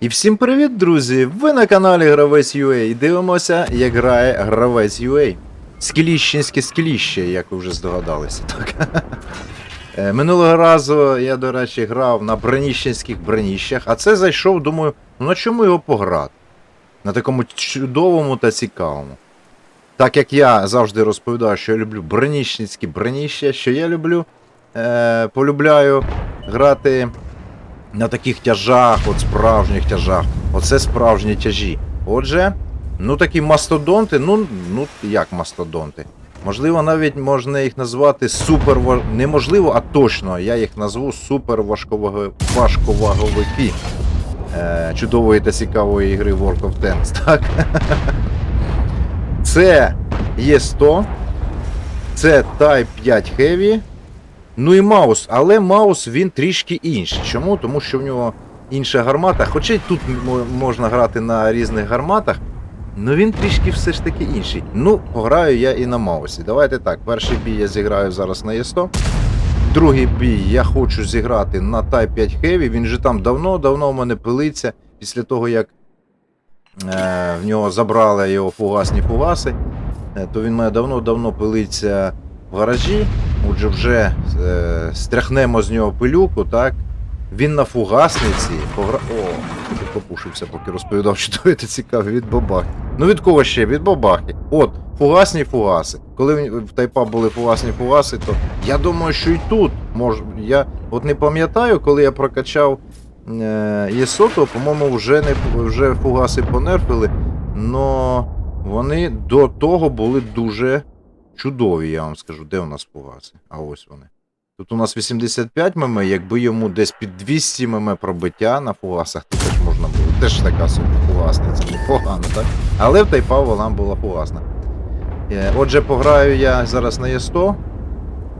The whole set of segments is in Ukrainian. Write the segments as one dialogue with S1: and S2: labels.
S1: І всім привіт, друзі! Ви на каналі Гравець UA і дивимося, як грає Гравець UA. Скіліщенське скіліще, як ви вже здогадалися. Так. Е, Минулого разу я, до речі, грав на броніщенських броніщах, а це зайшов, думаю, ну на чому його пограти? На такому чудовому та цікавому. Так як я завжди розповідаю, що я люблю броніщенські броніща, що я люблю, е, полюбляю грати на таких тяжах, от справжніх тяжах. Оце справжні тяжі. Отже, ну такі мастодонти, ну, ну як мастодонти. Можливо, навіть можна їх назвати супер неможливо, а точно я їх назву супер важковаговики е, чудової та цікавої ігри World of Tanks. Так? Це Є100, це Type 5 Heavy, Ну і Маус, але Маус він трішки інший. Чому? Тому що в нього інша гармата. Хоча й тут можна грати на різних гарматах, але він трішки все ж таки інший. Ну, пограю я і на Маусі. Давайте так, перший бій я зіграю зараз на Є100. Другий бій я хочу зіграти на Type 5 Heavy. Він же там давно-давно в мене пилиться після того, як е, в нього забрали його фугасні фугаси, е, то він мене давно-давно пилиться в гаражі. Отже, вже е, стряхнемо з нього пилюку, так? Він на фугасниці погра... О, ти попушився, поки розповідав, що то це цікаве від бабахи. Ну від кого ще? Від бабахи. От, фугасні фугаси. Коли в- тайпа були фугасні фугаси, то я думаю, що і тут мож... Я от не пам'ятаю, коли я прокачав е... Єсото, по-моєму, вже не вже фугаси понерфили, но вони до того були дуже чудові, я вам скажу. Де у нас фугаси? А ось вони. Тут у нас 85 мм, якби йому десь під 200 мм пробиття на фугасах, то теж можна було. Теж така собі фугасниця, непогано, так? Але в Тайпа вона була фугасна. Е, Отже, пограю я зараз на Є100.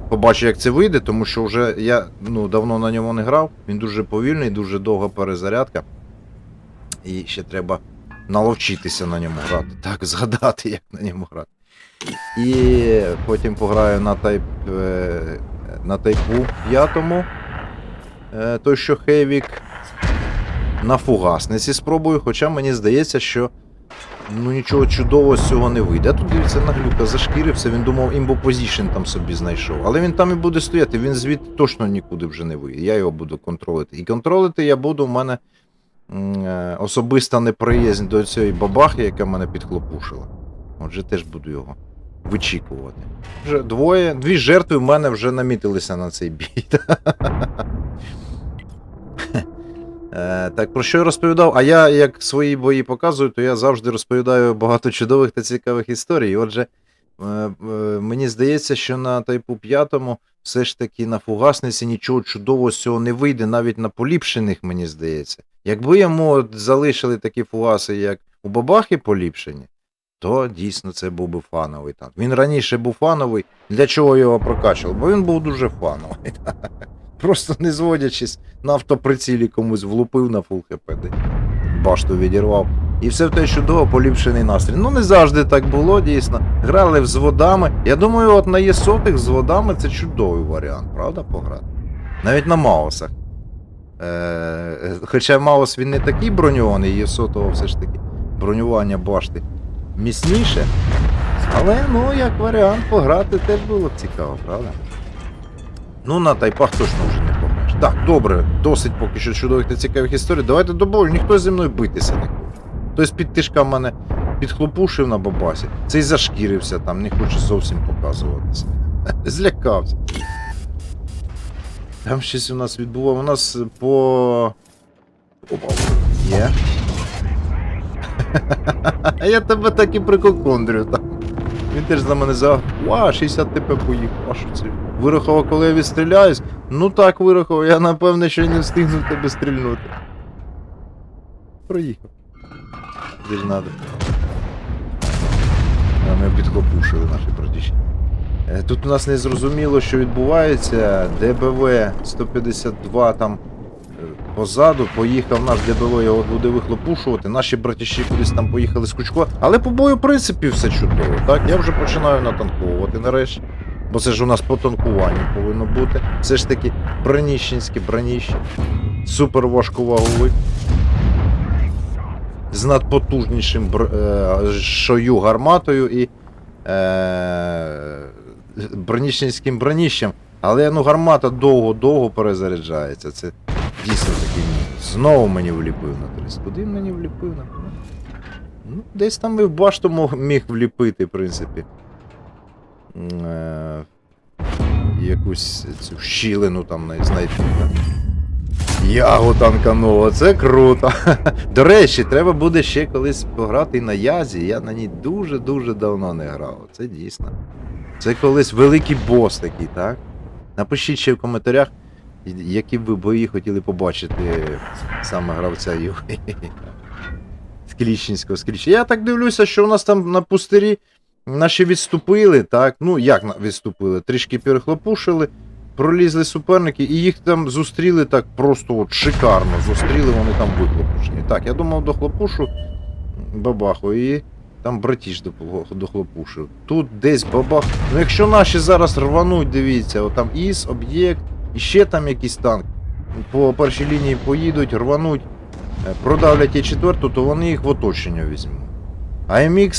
S1: Побачу, як це вийде, тому що вже я ну, давно на ньому не грав. Він дуже повільний, дуже довга перезарядка. І ще треба наловчитися на ньому грати. Так, згадати, як на ньому грати. І потім пограю на тайп е, на тайпу п'ятому. е, Той, що Хевік. На фугасниці спробую, хоча мені здається, що ну нічого чудового з цього не вийде. А тут дивіться, наглюка зашкірився, він думав, імбо позішн там собі знайшов. Але він там і буде стояти, він звідти точно нікуди вже не вийде. Я його буду контролити. І контролити я буду, в мене е, особиста неприязнь до цієї бабахи, яка мене підхлопушила. Отже, теж буду його вичікувати. Вже двоє, дві жертви в мене вже намітилися на цей бій. Е, Так, про що я розповідав? А я, як свої бої показую, то я завжди розповідаю багато чудових та цікавих історій. Отже, е, е, мені здається, що на тайпу 5 все ж таки на фугасниці нічого чудового з цього не вийде, навіть на поліпшених, мені здається. Якби йому залишили такі фугаси, як у бабахи поліпшені, то дійсно це був би фановий танк. Він раніше був фановий. Для чого його прокачував? Бо він був дуже фановий. Просто не зводячись на автоприцілі комусь влупив на фул хп, башту відірвав. І все в те чудово поліпшений настрій. Ну не завжди так було, дійсно. Грали з водами. Я думаю, от на єсотих з водами це чудовий варіант, правда, пограти? Навіть на Маусах. Е, хоча Маус він не такий броньований, єсотого все ж таки бронювання башти міцніше. Але, ну, як варіант, пограти теж було б цікаво, правда? Ну, на тайпах точно вже не пограєш. Так, добре, досить поки що чудових та цікавих історій. Давайте до бою, ніхто зі мною битися не хоче. Хтось під тишка мене підхлопушив на бабасі, цей зашкірився там, не хоче зовсім показуватися. Злякався. Там щось у нас відбувало. У нас по. Опа, є. А я тебе так і прикокондрю там. Він теж за мене за. Ва, 60 ТП поїхав. А що це? Вирахував, коли я відстріляюсь? Ну так вирахував, я напевне ще не встигну в тебе стрільнути. Проїхав. Де ж надо. А ми підхлопушили наші братіші. Е, Тут у нас не зрозуміло, що відбувається. ДБВ 152 там позаду, поїхав наш ДБВ, його буде вихлопушувати. Наші братіші кудись там поїхали з Кучко. Але по бою, в принципі, все чудово. Так, я вже починаю натанковувати нарешті. Бо це ж у нас по танкуванню повинно бути. Все ж таки броніщенське броніще. Супер важковаговик. з надпотужнішим бр... е, шою гарматою і е... бронічницьким броніщем. Але ну гармата довго-довго перезаряджається. Це дійсно. Знову мені вліпив на 300. Куди він мені вліпив на Ну, десь там і в башту міг вліпити, в принципі. Е... Якусь цю щілину там знайти. Ягу танкануло, це круто. До речі, треба буде ще колись пограти на язі. Я на ній дуже-дуже давно не грав. Це дійсно. Це колись великий бос такий, так? Напишіть ще в коментарях, які б ви бої хотіли побачити саме гравця з Кліщ- Я так дивлюся, що у нас там на пустирі наші відступили, так? Ну, як відступили? Трішки перехлопушили, пролізли суперники, і їх там зустріли так просто от шикарно. Зустріли вони там вихлопушені. Так, я думав до хлопушу бабаху, і там братіш дохлопушив. Тут десь бабах. Ну якщо наші зараз рвануть, дивіться, от там ІС, об'єкт, і ще там якийсь танк. По першій лінії поїдуть, рвануть, е, продавлять і четверту, то вони їх в оточення візьмуть. А MX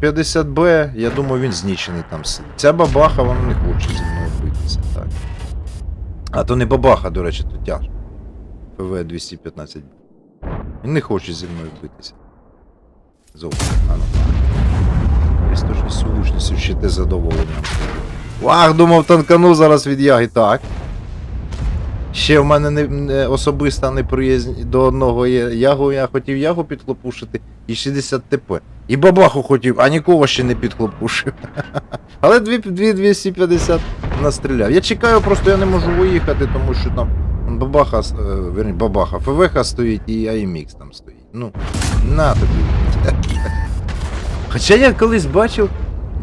S1: 50B, я думаю, він знічений там. Ця бабаха, вона не хоче зі мною битися, так. А то не бабаха, до речі, то тяж. ПВ 215. Він не хоче зі мною битися. Зовсім. А ну. Сулучність, ще те задоволенням. Вах, думав, танкану зараз від яги. Так. Ще в мене не, не особиста неприязнь до одного є. Ягу я хотів ягу підхлопушити і 60 ТП. І бабаху хотів, а нікого ще не підхлопушив. Але 2 2 250 настріляв. Я чекаю, просто я не можу виїхати, тому що там бабаха, е, верні, бабаха, ФВХ стоїть і АМХ там стоїть. Ну, на тобі. Хоча я колись бачив,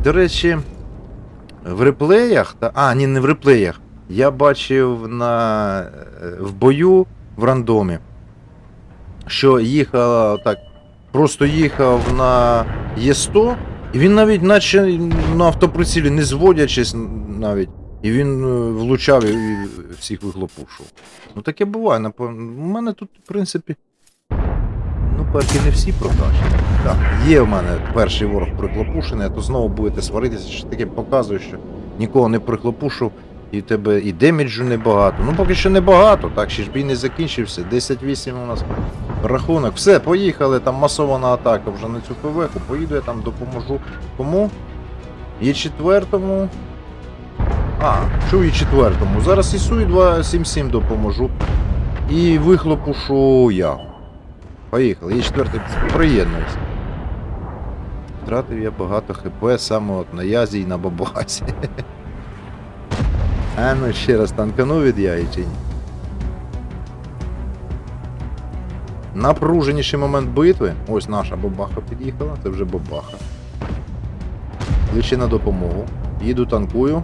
S1: до речі, в реплеях, та, а, ні, не в реплеях. Я бачив на, е, в бою в рандомі, що їхав так, просто їхав на Є100, і він навіть наче на автоприцілі, не зводячись навіть, і він е, влучав і всіх вихлопушив. Ну таке буває, напевно. У мене тут, в принципі, ну, перки не всі продажі. Так, є в мене перший ворог прихлопушений, а то знову будете сваритися, що таке показує, що нікого не прихлопушив, і тебе і деміджу небагато. Ну поки що небагато, так, ще ж бій не закінчився. 10-8 у нас рахунок. Все, поїхали, там масована атака вже на цю ПВХу, поїду я там допоможу. Кому? Є четвертому. А, чув і четвертому. Зараз ісу і 277 допоможу. І вихлопушу я. Поїхали. І четвертий приєднуюсь. Втратив я багато ХП саме от на язі і на бабасі. А ну ще раз танкану від ні? Напруженіший момент битви. Ось наша бабаха під'їхала, це вже бабаха. Кличе на допомогу. Їду танкую.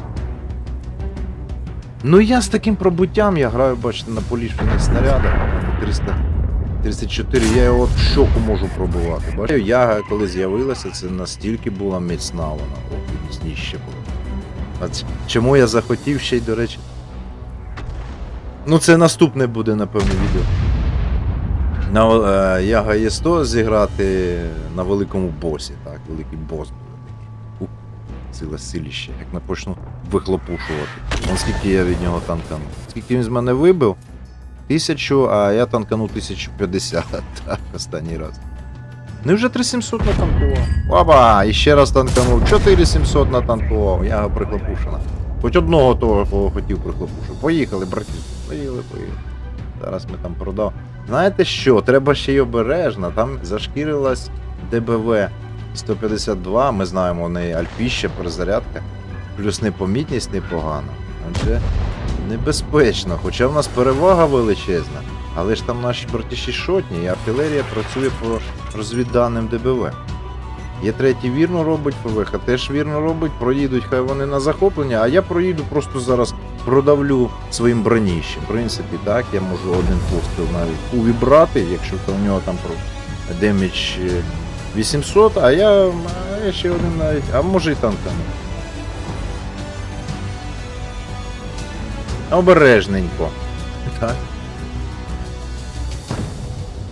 S1: Ну я з таким пробуттям я граю, бачите, на полішених снарядах. 300, 34, я його в щоку можу пробувати. Бачите, яга, коли з'явилася, це настільки була міцна вона. І міцніше була. А чому я захотів ще й, до речі. Ну, це наступне буде, напевно, відео. На е, Яга Є100 зіграти на великому босі, так, великий бос буде такий. Силіще, як не почну вихлопушувати. Вон скільки я від нього танканув. Скільки він з мене вибив? Тисячу, а я танканув 1050, так, останній раз. Ну і вже 3700 натанкував. Опа! І ще раз танканув. 4700 натанкував. Яга прихлопушена. Хоч одного того, кого хотів прихлопушу. Поїхали, браті. Поїхали, поїхали. Зараз ми там продав. Знаєте що? Треба ще й обережно. Там зашкірилась ДБВ 152. Ми знаємо, у неї альпіща, перезарядка. Плюс непомітність непогана. Отже, небезпечно. Хоча в нас перевага величезна. Але ж там наші братіші шотні, і артилерія працює по розвідданим ДБВ. Є третій вірно робить, ФВХ теж вірно робить, проїдуть хай вони на захоплення, а я проїду просто зараз продавлю своїм броніщем. В принципі, так, я можу один постріл навіть увібрати, якщо у нього там про демідж е, 800, а я, а я ще один навіть, а може і танками. Обережненько. Так.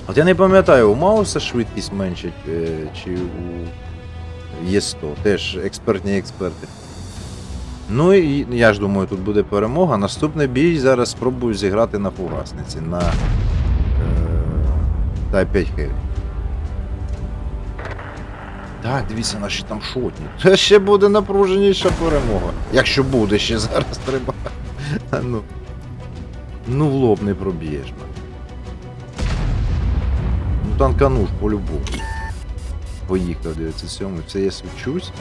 S1: От я не пам'ятаю, у Мауса швидкість менше, е, чи у Є100. Теж експертні експерти. Ну і я ж думаю, тут буде перемога. Наступний бій зараз спробую зіграти на фугасниці на е, Type 5 Heavy. Так, дивіться, наші там шотні. Це ще буде напруженіша перемога. Якщо буде ще зараз треба. Ну, ну в лоб не проб'єш. Ну танканув по-любому. Поїхав 907 Це я свічусь.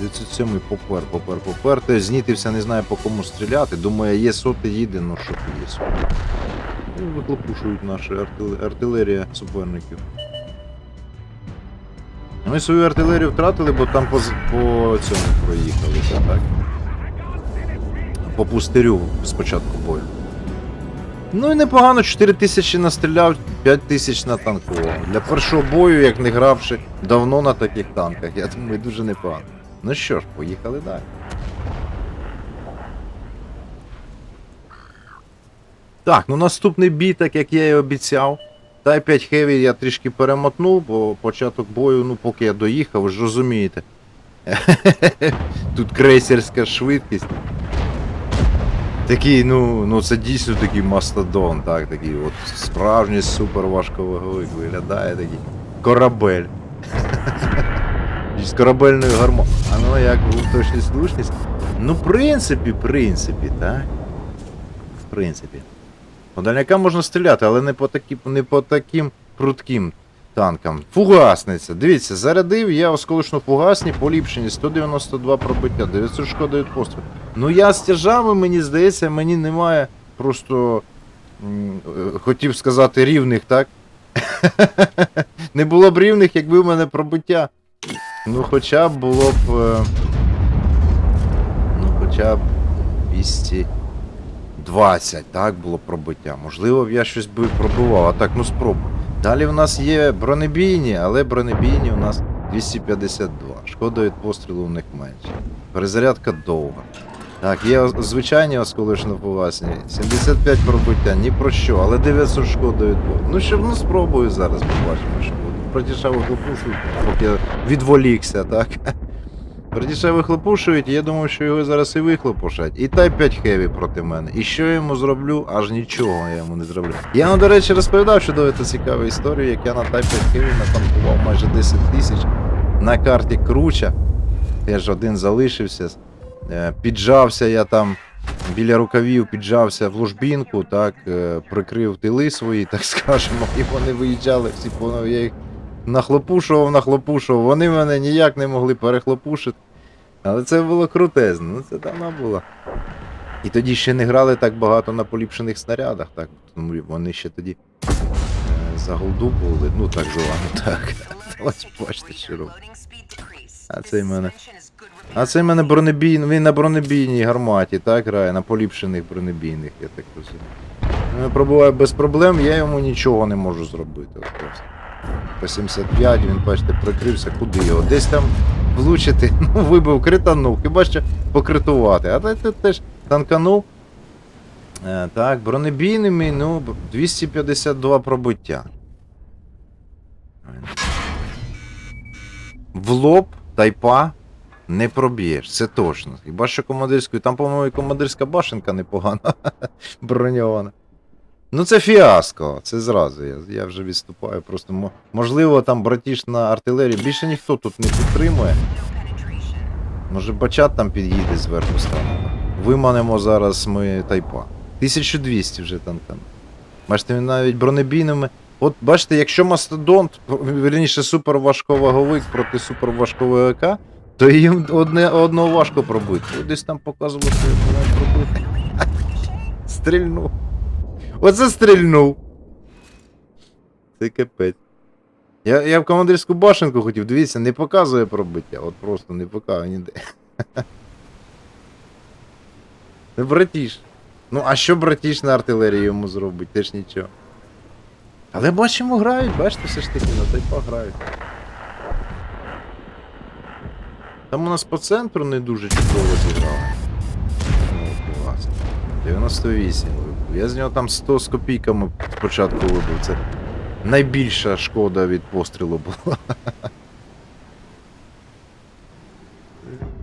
S1: 907 попер, попер, попер. Те знітився, не знаю по кому стріляти. Думаю, є соти їде, ну що є соти. Ну, Виклопушують наші артил- артилерія суперників. Ми свою артилерію втратили, бо там по, по цьому проїхалися, так? По пустирю спочатку бою. Ну і непогано, 4 тисячі настріляв, 5 тисяч на танковому. Для першого бою, як не гравши давно на таких танках, я думаю, дуже непогано. Ну що ж, поїхали далі. Так, ну наступний бій, так як я і обіцяв. Тай 5 Heavy я трішки перемотнув, бо початок бою, ну поки я доїхав, ви ж розумієте. Тут крейсерська швидкість. Такий, ну, ну це дійсно такий мастодон, так, такий от справжній супер важковаговик виглядає такий корабель. З корабельною гармо. А ну як точність слушність? Ну, в принципі, в принципі, так. В принципі. По дальнякам можна стріляти, але не по, такі, не по таким прутким танкам. Фугасниця. Дивіться, зарядив я осколочно фугасні, поліпшені, 192 пробиття, 900 шкоди від пострілу. Ну я з тяжами, мені здається, мені немає просто. е, Хотів сказати рівних, так? Не було б рівних, якби в мене пробиття. Ну хоча б було б. е, Ну хоча б 220, так, було пробиття. Можливо, я щось би пробивав, а так, ну спробуй. Далі в нас є бронебійні, але бронебійні у нас 252. Шкода від пострілу у них менше. Перезарядка довга. Так, є звичайні осколочно фугасні. 75 пробиття, ні про що, але 900 шкода від пострілу. Ну що, ну спробую зараз, побачимо, що буде. Протішав поки відволікся, так. Протішав вихлопушують, я думаю, що його зараз і вихлопушать. І Type 5 Heavy проти мене. І що я йому зроблю? Аж нічого я йому не зроблю. Я вам, до речі, розповідав чудову та цікаву історію, як я на Type 5 Heavy натанкував майже 10 тисяч на карті Круча. Я ж один залишився. Е, Піджався я там біля рукавів, піджався в ложбінку, так, е, прикрив тили свої, так скажемо, і вони виїжджали всі я їх нахлопушував, нахлопушував. Вони мене ніяк не могли перехлопушити. Але це було крутезно, ну це давно було. І тоді ще не грали так багато на поліпшених снарядах, так. Тому вони ще тоді е, за голду були, ну так звано, так. Ось бачите, що робить. А цей мене. А це в мене бронебійний, він на бронебійній гарматі, так грає, на поліпшених бронебійних, я так розумію. Пробуваю без проблем, я йому нічого не можу зробити. Просто. По 75 він, бачите, прикрився, куди його? Десь там влучити, ну вибив, кританув, хіба що покритувати. А ти теж танканув. Е, так, бронебійними, ну, 252 пробиття. В лоб, тайпа не проб'єш, це точно. Хіба що командирською. Там, по-моєму, і командирська башенка непогана броньована. Ну це фіаско, це зразу. Я, я вже відступаю. Просто можливо, там братішна артилерія. Більше ніхто тут не підтримує. Може бачат там під'їде зверху станемо. Виманемо зараз ми тайпа. 1200 вже танкан. Бачите, він навіть бронебійними. От бачите, якщо мастодонт, вірніше суперважковаговик проти суперважковика, то їм одне, одного важко пробити. Десь там показувало, що я пробити. Стрільнув. Оце стрільнув. Це капець. Я, я в командирську башенку хотів, дивіться, не показує пробиття. От просто не показує ніде. Ну, братіш. Ну, а що братіш на артилерії йому зробить? Теж нічого. Але бачимо, грають, бачите, все ж таки, на тайпа грають. Там у нас по центру не дуже чудово зіграли. Ну, класно. 98 вибив. Я з нього там 100 з копійками спочатку вибив. Це найбільша шкода від пострілу була.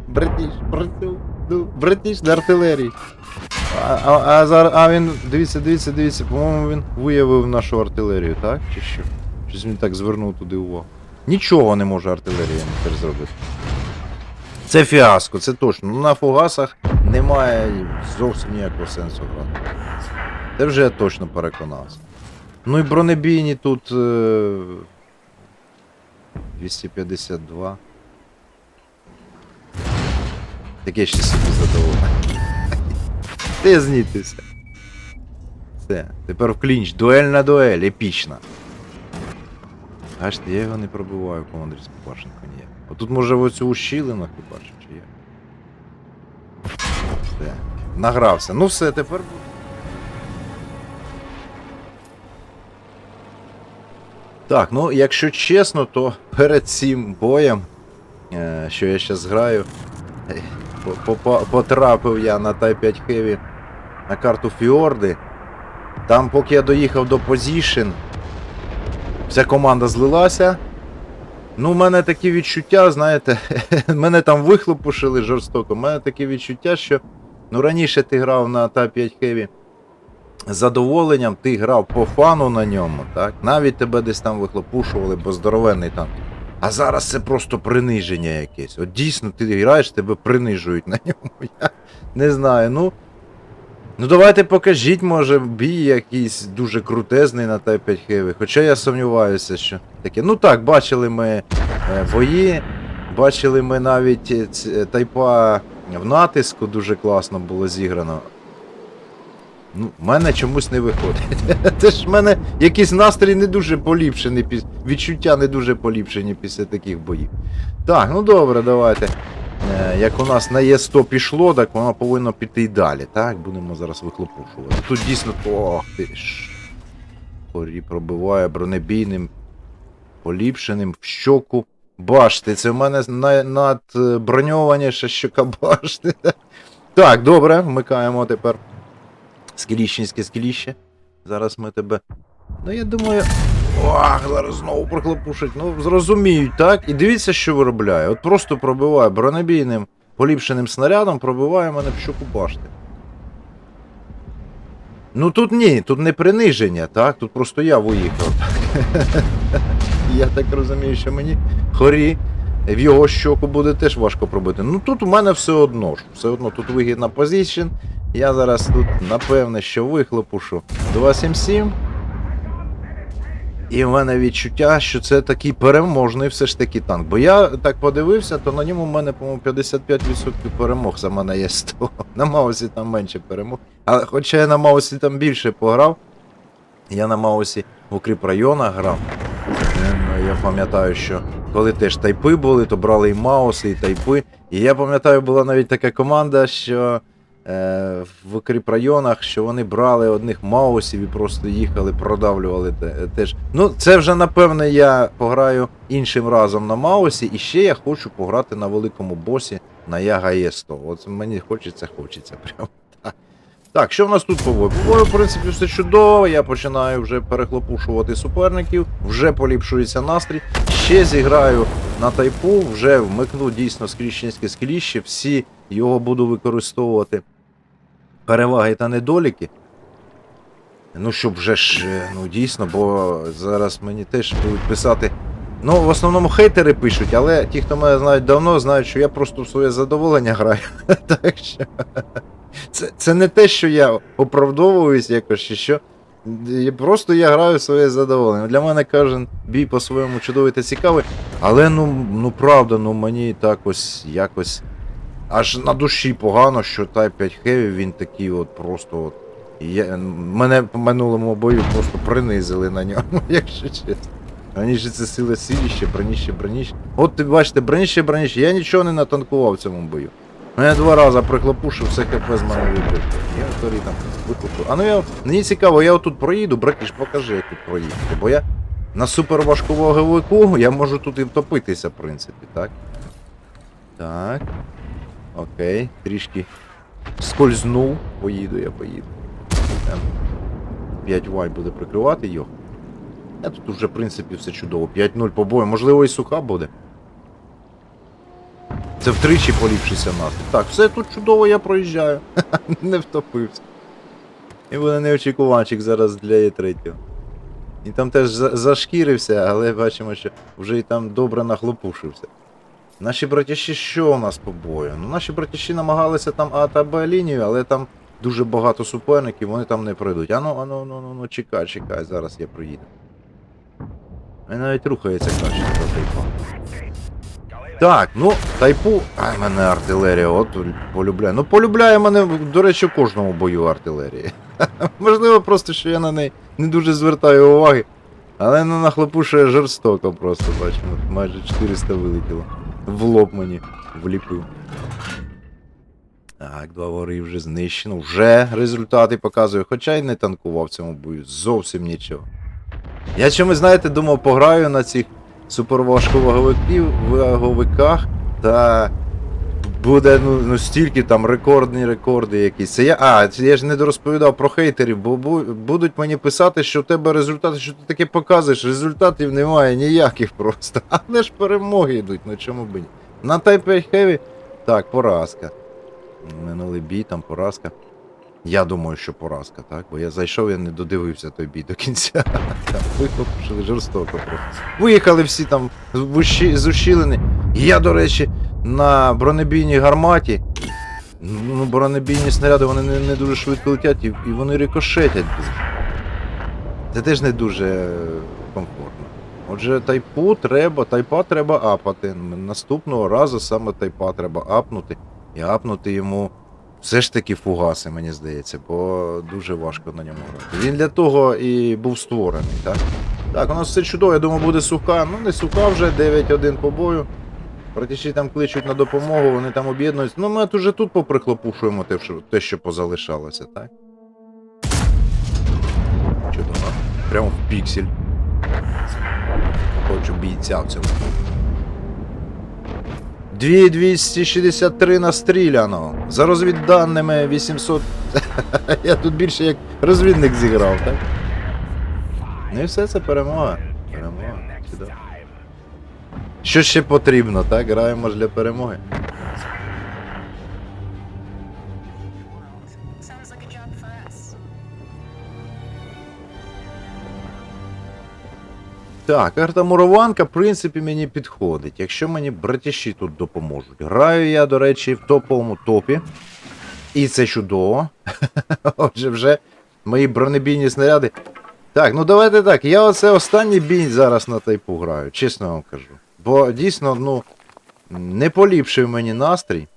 S1: Братіш, братю, ну, братіш на артилерії. А, а, а, а він, дивіться, дивіться, дивіться, по-моєму, він виявив нашу артилерію, так? Чи що? Щось він так звернув туди увагу. Нічого не може артилерія тепер зробити. Це фіаско, це точно. Ну на фугасах немає зовсім ніякого сенсу грати. Це вже я точно переконався. Ну і бронебійні тут. Е... 252. Таке ще собі задоволення. Ти знітися. Все. Тепер в клінч. Дуель на дуель, епічна. Бачите, я його не пробиваю, командирську башенку ніяк. Отут може в оцю ущілину хіба чи є. Все. Награвся. Ну все, тепер. буде. Так, ну якщо чесно, то перед цим боєм, е, що я зараз граю, е, по- по- потрапив я на Тай 5 Heavy на карту Фіорди. Там, поки я доїхав до позішн, вся команда злилася. Ну, у мене такі відчуття, знаєте, мене там вихлопушили жорстоко. У мене таке відчуття, що ну, раніше ти грав на Тай 5 Heavy задоволенням, ти грав по фану на ньому, так? Навіть тебе десь там вихлопушували, бо здоровенний танк. А зараз це просто приниження якесь. От дійсно ти граєш, тебе принижують на ньому. Я не знаю. Ну, ну давайте покажіть, може, бій якийсь дуже крутезний на Type 5 Heavy. Хоча я сумніваюся, що таке. Ну так, бачили ми е, бої, бачили ми навіть е, е, тайпа в натиску дуже класно було зіграно. Ну, в мене чомусь не виходить. Це ж в мене якийсь настрій не дуже поліпшений, відчуття не дуже поліпшені після таких боїв. Так, ну добре, давайте. Е, Як у нас на Є100 пішло, так воно повинно піти й далі. Так, будемо зараз вихлопушувати. Тут дійсно. Ох ти ж. Порі пробиває бронебійним, поліпшеним в щоку. Башти. Це в мене на, надброньованіше щока башти. Так, добре, вмикаємо тепер. Скеліщенське скеліще. Зараз ми тебе. Ну я думаю. Ох, зараз знову прохлопушать. Ну, зрозуміють, так? І дивіться, що виробляє. От просто пробиває бронебійним поліпшеним снарядом, пробиває мене в щоку башти. Ну тут ні, тут не приниження, так? Тут просто я виїхав. Я так розумію, що мені хорі в його щоку буде теж важко пробити. Ну тут у мене все одно ж. Все одно тут вигідна позиція. Я зараз тут напевне, що вихлопушу 277. І в мене відчуття, що це такий переможний все ж таки танк. Бо я так подивився, то на ньому в мене, по-моєму, 55% перемог за мене є 100. На Маусі там менше перемог. Але хоча я на Маусі там більше пограв, я на Маусі в укріп районах грав. Ну, Я пам'ятаю, що коли теж тайпи були, то брали і Мауси, і тайпи. І я пам'ятаю, була навіть така команда, що в укріпрайонах, що вони брали одних маусів і просто їхали, продавлювали теж. Ну, це вже напевне я пограю іншим разом на маусі, і ще я хочу пограти на великому босі на Яга Є100. От мені хочеться, хочеться прямо. Так. Так, що в нас тут по бою? В принципі, все чудово. Я починаю вже перехлопушувати суперників, вже поліпшується настрій. Ще зіграю на тайпу, вже вмикну дійсно скріщенське скріще, всі його буду використовувати. Переваги та недоліки. Ну, щоб вже ж, е, ну дійсно, бо зараз мені теж будуть писати. Ну, в основному хейтери пишуть, але ті, хто мене знають давно, знають, що я просто в своє задоволення граю. так що. Це, це не те, що я оправдовуюсь якось, чи що. Просто я граю в своє задоволення. Для мене кожен бій по-своєму чудовий та цікавий. Але ну, ну правда, ну мені так ось якось. Аж на душі погано, що Type 5 Heavy він такий от просто от. Я, мене по минулому бою просто принизили на ньому, якщо чесно. Раніше це сила силіще, броніще, броніще. От ти бачите, броніще, броніще. Я нічого не натанкував в цьому бою. Мене два рази приклопушив, все хп з мене вибив. Я вторі там виклопив. А ну я. Мені цікаво, я отут проїду, братіш, покажи, як тут проїхати. Бо я на суперважковаговику я можу тут і втопитися, в принципі, так? Так. Окей, трішки скользнув. Поїду, я поїду. Там 5 вай буде прикривати його. А тут вже, в принципі, все чудово. 5-0 по бою. Можливо, і суха буде. Це втричі поліпшився настрій. Так, все тут чудово, я проїжджаю. не втопився. І буде неочікуванчик зараз для Є3. І там теж за- зашкірився, але бачимо, що вже і там добре нахлопушився. Наші братяші що у нас по бою? Ну, наші братяші намагалися там А та Б лінію, але там дуже багато суперників, вони там не пройдуть. Ану, ану, ну, ну, ну, чекай, чекай, зараз я проїду. Він навіть рухається краще за тайпа. Так, ну, тайпу. Ай, мене артилерія, от полюбляє. Ну, полюбляє мене, до речі, в кожному бою артилерії. Можливо, просто що я на неї не дуже звертаю уваги. Але ну нахлопушує жорстоко просто, бачимо. Майже 400 вилетіло. В лоб мені вліпив. Так, два вори вже знищено. Вже результати показує. Хоча й не танкував в цьому бою. Зовсім нічого. Я чомусь, знаєте, думав, пограю на цих суперважковаговиків ваговиках та буде ну, ну стільки там рекордні рекорди якісь. Це я. А, я ж не дорозповідав про хейтерів, бо бу- будуть мені писати, що в тебе результати, що ти таке показуєш, результатів немає ніяких просто. Але ж перемоги йдуть, ну чому б ні. На Type 5 Heavy, так, поразка. Минулий бій, там поразка. Я думаю, що поразка, так? Бо я зайшов, я не додивився той бій до кінця. Там жорстоко просто. Виїхали всі там з ущілини. Я, до речі, на бронебійній гарматі. Ну, бронебійні снаряди вони не, не дуже швидко летять і, і вони рикошетять. Це теж не дуже комфортно. Отже, тайпу треба, тайпа треба апати. Наступного разу саме тайпа треба апнути. І апнути йому все ж таки фугаси, мені здається, бо дуже важко на ньому грати. Він для того і був створений, так? Так, у нас все чудово, я думаю, буде суха. Ну, не суха вже, 9-1 по бою. Братіші там кличуть на допомогу, вони там об'єднуються. Ну, ми уже тут що, те, що позалишалося, так? Чудово. Прямо в піксель. Хочу бійця в цьому. 2263 настріляно. За розвідданими 800. Я тут більше як розвідник зіграв, так? Ну і все це перемога. Перемога. Що ще потрібно, так? Граємо ж для перемоги. Так, карта Мурованка, в принципі, мені підходить, якщо мені братіші тут допоможуть. Граю я, до речі, в топовому топі. І це чудово. Отже, вже мої бронебійні снаряди. Так, ну давайте так. Я оце останній бій зараз на тайпу граю, чесно вам кажу. Бо дійсно, ну, не поліпшив мені настрій.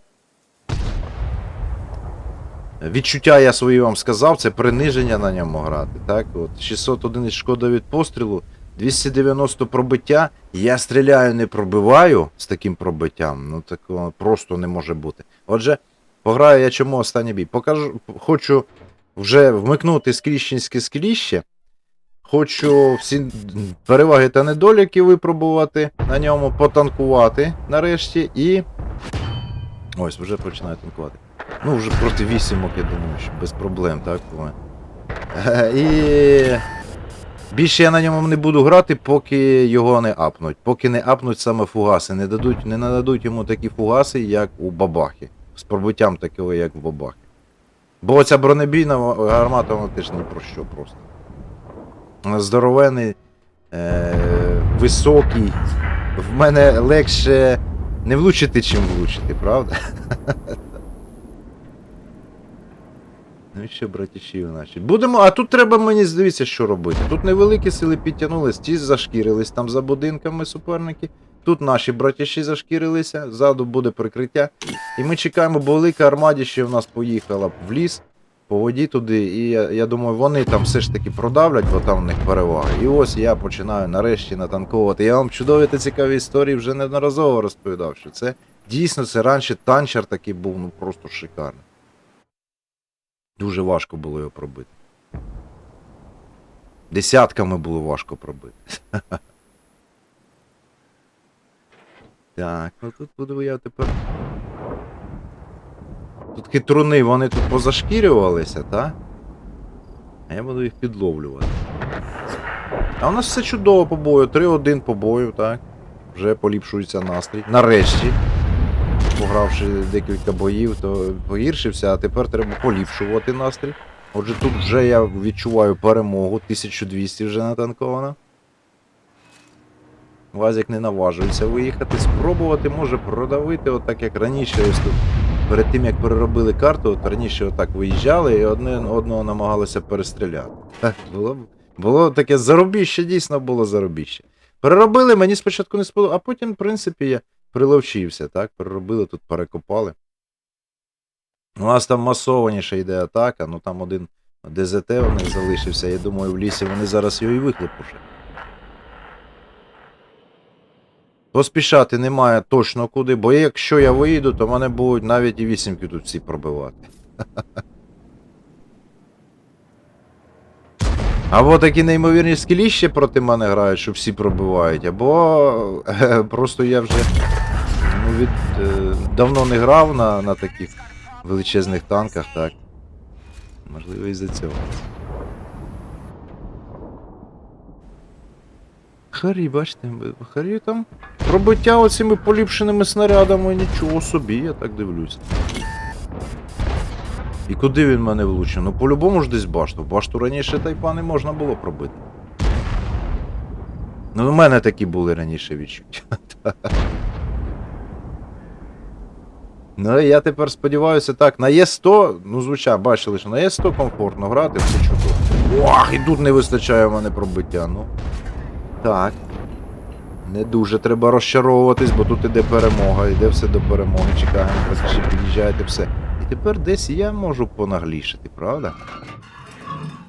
S1: Відчуття я свої вам сказав, це приниження на ньому грати. Так, от 600 одиниць шкода від пострілу, 290 пробиття. Я стріляю, не пробиваю з таким пробиттям. Ну такого просто не може бути. Отже, пограю я чому останній бій. Покажу, хочу вже вмикнути скріщенське скріще. Хочу всі переваги та недоліки випробувати на ньому, потанкувати нарешті і. Ось, вже починаю танкувати. Ну, вже проти вісімок, я думаю, що без проблем, так? Е, І. Більше я на ньому не буду грати, поки його не апнуть. Поки не апнуть саме фугаси. Не дадуть, не нададуть йому такі фугаси, як у бабахи. З пробиттям такого, як в бабахи. Бо оця бронебійна гармата, вона теж ні про що просто. Здоровений, е- високий. В мене легше не влучити, чим влучити, правда? Ну і що, братіші наші. Будемо, а тут треба мені здається, що робити. Тут невеликі сили підтягнулись, ті зашкірились там за будинками суперники. Тут наші братіші зашкірилися, ззаду буде прикриття. І ми чекаємо, бо велика армаді ще в нас поїхала в ліс, по воді туди. І я, я думаю, вони там все ж таки продавлять, бо там в них перевага. І ось я починаю нарешті натанковувати. Я вам чудові та цікаві історії вже неодноразово розповідав, що це дійсно це раніше танчер такий був, ну просто шикарний. Дуже важко було його пробити. Десятками було важко пробити. Так, ну тут буду я тепер. Тут хитруни, вони тут позашкірювалися, так? А я буду їх підловлювати. А у нас все чудово по бою. 3-1 по бою, так. Вже поліпшується настрій. Нарешті. Погравши декілька боїв, то погіршився, а тепер треба поліпшувати настрій. Отже, тут вже я відчуваю перемогу. 1200 вже натанковано. Вазик не наважується виїхати, спробувати може продавити, отак як раніше, ось тут. Перед тим як переробили карту, от раніше отак виїжджали і одне одного намагалися перестріляти. Ха, Було, було таке заробіще, дійсно було заробіще. Переробили, мені спочатку не сподобалося, а потім, в принципі, я приловчився, так? Переробили, тут перекопали. У нас там масованіше йде атака, ну там один ДЗТ у них залишився, я думаю, в лісі вони зараз його і виклепушать. Поспішати немає точно куди, бо якщо я виїду, то мене будуть навіть і вісімки тут всі пробивати. Або такі неймовірні скіліще проти мене грають, що всі пробивають, або е, просто я вже ну, від, е, давно не грав на, на таких величезних танках, так. Можливо, із-за цього. Харі, бачите, Харі там пробиття оцими поліпшеними снарядами, нічого собі, я так дивлюсь. І куди він мене влучив? Ну по-любому ж десь башту. Башту раніше тайпа не можна було пробити. Ну, у мене такі були раніше відчуття. Ну, я тепер сподіваюся так, на Є100, ну звичайно, бачили, що на Є100 комфортно грати, все чудово. Ох, і тут не вистачає в мене пробиття, ну. Так. Не дуже треба розчаровуватись, бо тут іде перемога, йде все до перемоги, чекаємо, ще під'їжджаєте все. Тепер десь я можу понаглішати, правда?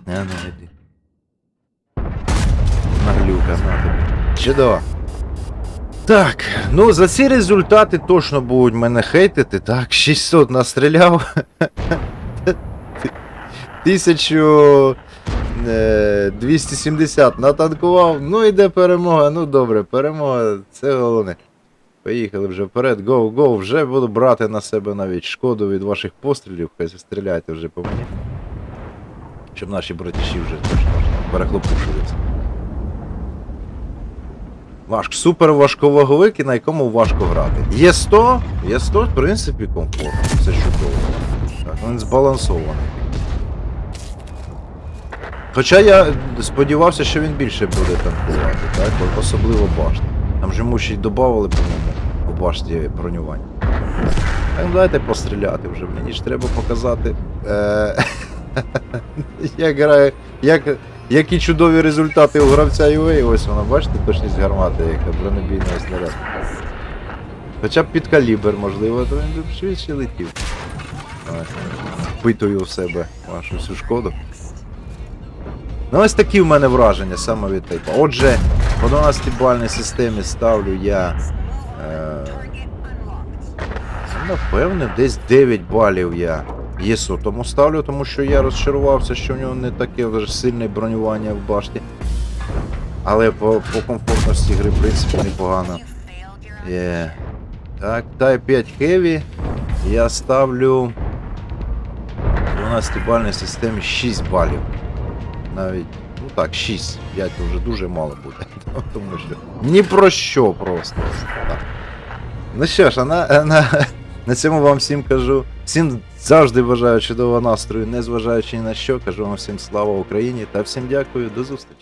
S1: Не, не йди. Наглюка, на тобі. Чудово. Так, ну за ці результати точно будуть мене хейтити. Так, 600 настріляв. Тисячу е, 270 натанкував. Ну іде перемога. Ну добре, перемога, це головне. Поїхали вже вперед, гоу, гоу, вже буду брати на себе навіть шкоду від ваших пострілів, хай стріляйте вже по мені. Щоб наші братіші вже точно перехлопушилися. Важко, супер важковаговик і на якому важко грати. Є 100, є 100, в принципі, комфортно, все чудово. Так, він збалансований. Хоча я сподівався, що він більше буде танкувати, так? Особливо башти. Там же йому ще й додавали, по-моєму, у башті бронювання. Так, ну, давайте постріляти вже. Мені ж треба показати. Е- як грає. Як, які чудові результати у гравця UA, ось вона, бачите, точність гармати, яка бронебійного снаряду. Хоча б під калібр, можливо, то він б швидше летів. Впитую в себе вашу всю шкоду. Ну ось такі в мене враження саме від тайпа. Отже, по 12 бальній системі ставлю я. Е, напевне, десь 9 балів я ЄСО тому ставлю, тому що я розчарувався, що в нього не таке вже сильне бронювання в башті. Але по, по комфортності гри, в принципі, непогано. Є. Так, Type 5 Heavy я ставлю в 12 бальній системі 6 балів. Навіть, так, 6. 5 вже дуже мало буде. Тому що ні про що просто. Так. Ну що ж, а на, на, на цьому вам всім кажу. Всім завжди бажаю чудового настрою, незважаючи ні на що. Кажу вам всім слава Україні та всім дякую, до зустрічі.